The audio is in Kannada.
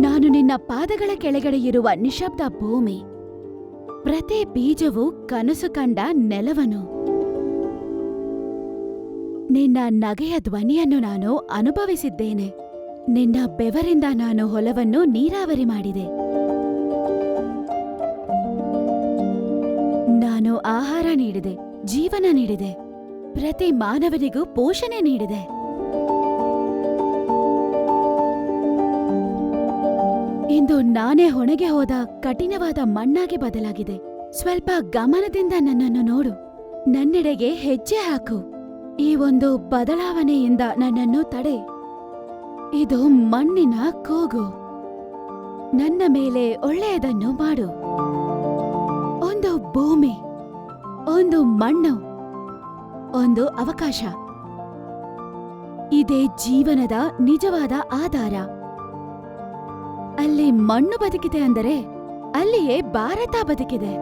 ನಿನ್ನ ಪಾದಗಳ ಕೆಳಗಡೆ ಇರುವ ನಿಶಬ್ದ ಭೂಮಿ. ಪ್ರತಿ ಬೀಜವು ಕನಸು ಕಂಡ ನೆಲವನು. ನಿನ್ನ ನಗೆಯ ಧ್ವನಿಯನ್ನು ನಾನು ಅನುಭವಿಸಿದ್ದೇನೆ. ನಿನ್ನ ಬೆವರಿಂದ ನಾನು ಹೊಲವನ್ನು ನೀರಾವರಿ ಮಾಡಿದೆ. ನಾನು ಆಹಾರ ನೀಡಿದೆ, ಜೀವನ ನೀಡಿದೆ. ಪ್ರತಿ ಮಾನವನಿಗೂ ಪೋಷಣೆ ನೀಡಿದೆ. ನಾನೇ ಹೊಣೆಗೆ ಹೋದ ಕಠಿಣವಾದ ಮಣ್ಣಾಗಿ ಬದಲಾಗಿದೆ. ಸ್ವಲ್ಪ ಗಮನದಿಂದ ನನ್ನನ್ನು ನೋಡು. ನನ್ನೆಡೆಗೆ ಹೆಜ್ಜೆ ಹಾಕು. ಈ ಒಂದು ಬದಲಾವಣೆಯಿಂದ ನನ್ನನ್ನು ತಡೆ. ಇದು ಮಣ್ಣಿನ ಕೂಗು. ನನ್ನ ಮೇಲೆ ಒಳ್ಳೆಯದನ್ನು ಮಾಡು. ಒಂದು ಭೂಮಿ, ಒಂದು ಮಣ್ಣು, ಒಂದು ಅವಕಾಶ. ಇದೇ ಜೀವನದ ನಿಜವಾದ ಆಧಾರ. ಅಲ್ಲಿ ಮಣ್ಣು ಬದುಕಿದೆ ಅಂದರೆ ಅಲ್ಲಿಯೇ ಭಾರತ ಬದುಕಿದೆ.